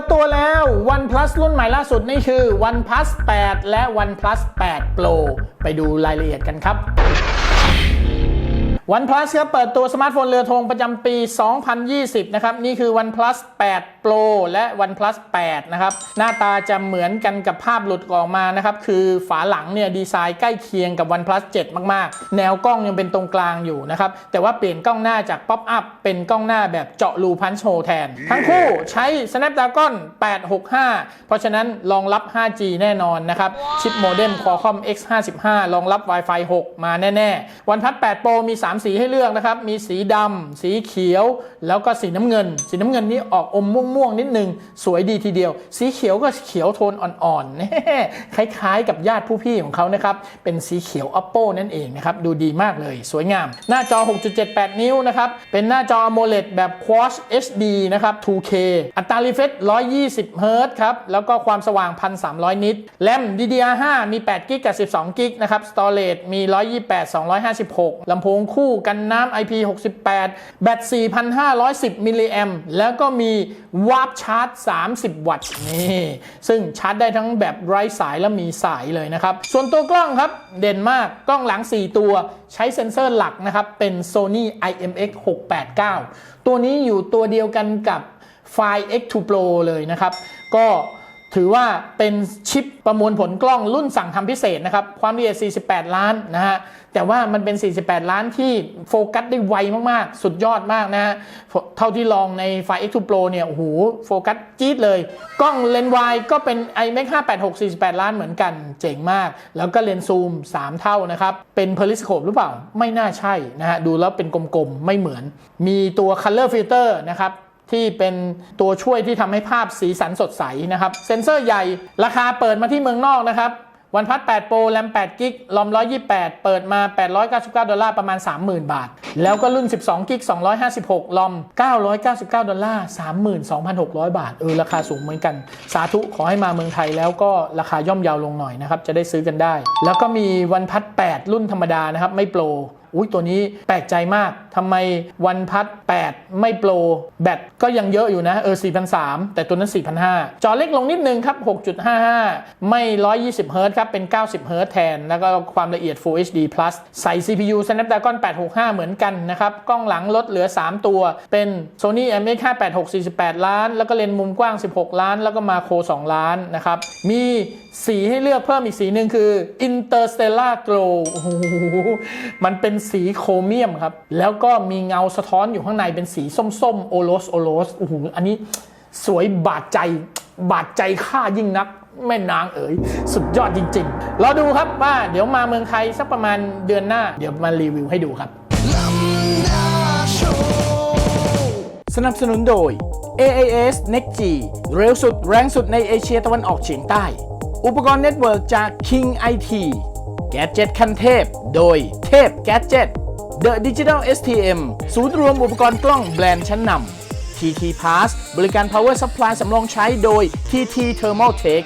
ดตัวแล้ว OnePlus รุ่นใหม่ล่าสุดนี่คือ OnePlus 8 และ OnePlus 8 Pro ไปดูรายละเอียดกันครับ OnePlus ครับเปิดตัวสมาร์ทโฟนเรือธงประจำปี 2020 นะครับ นี่คือ OnePlus 8 Pro และ OnePlus 8 นะครับ หน้าตาจะเหมือนกันกับภาพหลุดออกมานะครับ คือฝาหลังเนี่ยดีไซน์ใกล้เคียงกับ OnePlus 7 มาก ๆ แนวกล้องยังเป็นตรงกลางอยู่นะครับ แต่ว่าเปลี่ยนกล้องหน้าจาก Pop Up เป็นกล้องหน้าแบบเจาะรูพันช์โฮแทน ทั้งคู่ใช้ Snapdragon 865 เพราะฉะนั้นรองรับ 5G แน่นอนนะครับ ชิปโมเด็ม Qualcomm X55 รองรับ Wi-Fi 6 มาแน่ ๆ OnePlus 8 Pro มี 3สีให้เลือกนะครับ มีสีดำ สีเขียว แล้วก็สีน้ำเงิน สีน้ำเงินนี้ออกอมม่วงๆนิดนึง สวยดีทีเดียว สีเขียวก็เขียวโทนอ่อนๆแน่คล้ายๆ กับญาติผู้พี่ของเขานะครับ เป็นสีเขียว Oppo นั่นเองนะครับ ดูดีมากเลย สวยงาม หน้าจอ 6.78 นิ้วนะครับ เป็นหน้าจอ AMOLED แบบ Quad HD นะครับ 2K อัตรา refresh 120เฮิรต์ครับ แล้วก็ความสว่าง 1,300 นิตแรม DDR5 มี8กิกกับ12กิกนะครับ Storage มี 128 256ลำโพงคู่กันน้ำ IP68 แบต 4,510 มิลลิแอมแล้วก็มีวาร์ปชาร์จ 30 วัตต์นี่ซึ่งชาร์จได้ทั้งแบบไร้สายและมีสายเลยนะครับ ส่วนตัวกล้องครับ เด่นมากกล้องหลัง 4 ตัวใช้เซ็นเซอร์หลักนะครับ เป็น Sony IMX 689 ตัวนี้อยู่ตัวเดียวกันกับไฟ X2 Pro เลยนะครับ ก็ ถือว่าเป็นชิปประมวลผลกล้องรุ่นสั่งทำพิเศษนะครับ ความละเอียด 48 ล้านนะฮะ แต่ว่ามันเป็น 48 ล้านที่โฟกัสได้ไวมาก ๆ สุดยอดมากนะฮะ เท่าที่ลองในไฟ X2 Pro เนี่ย โอ้โห โฟกัสจี๊ดเลย กล้องเลนส์วายก็เป็น iMac 586 48 ล้านเหมือนกันเจ๋งมาก แล้วก็เลนส์ซูม 3 เท่านะครับ เป็น periscope หรือเปล่า ไม่น่าใช่นะฮะ ดูแล้วเป็นกลม ๆ ไม่เหมือน มีตัว color filter นะครับ ที่เป็นตัวช่วยที่ทำให้ภาพสีสันสดใสนะครับ เซ็นเซอร์ใหญ่ราคาเปิดมาที่เมืองนอกนะครับวันพัด8 Pro แรม8กิกลอม128 เปิดมา 899 ดอลลาร์ ประมาณ 30,000 บาท แล้วก็รุ่น 12กิก256 ลอม 999 ดอลลาร์ 32,600 บาท เออ ราคาสูงเหมือนกัน สาธุขอให้มาเมืองไทยแล้วก็ราคาย่อมเยาวลงหน่อยนะครับ จะได้ซื้อกันได้ แล้วก็มีวันพัด8รุ่นธรรมดานะครับ ไม่โปร อุ้ยตัวนี้แปลกใจมากทำไมวันพัด 8 ไม่โปร แบตก็ยังเยอะอยู่นะ เออ4,300แต่ตัวนั้น4,500จอเล็กลงนิดนึงครับ 6.55 ไม่ 120เฮิรตครับ เป็น 90เฮิรตแทน แล้วก็ความละเอียด Full HD Plus ใส่ CPU Snapdragon 865 เหมือนกันนะครับ กล้องหลังลดเหลือ 3 ตัว เป็น Sony IMX 586 48 ล้าน แล้วก็เลนส์มุมกว้าง 16 ล้าน แล้วก็มาโค 2 ล้านนะครับ มีสีให้เลือกเพิ่มอีกสีหนึ่งคือ Interstellar Glow โอ้โหมันเป็นสีโครเมียมครับ แล้วก็มีเงาสะท้อนอยู่ข้างในเป็นสีส้มๆ โอโรสโอโรสโอ้โหอันนี้สวยบาดใจบาดใจข้ายิ่งนักแม่นางเอ๋ยสุดยอดจริงๆ เรอดูครับว่าเดี๋ยวมาเมืองไทยสักประมาณเดือนหน้า เดี๋ยวมารีวิวให้ดูครับ สนับสนุนโดย AIS Next G เร็วสุดแรงสุดในเอเชียตะวันออกเฉียงใต้ อุปกรณ์เน็ตเวิร์กจาก King IT แกจ็ตคันเทพ โดยเทพ g a d g e t The Digital STM ศูนย์รวมอุปกรณ์กล้องแบรนด์ชั้นนำ TT Pass บริการ Power Supply สำรองใช้โดย TT Thermal Tech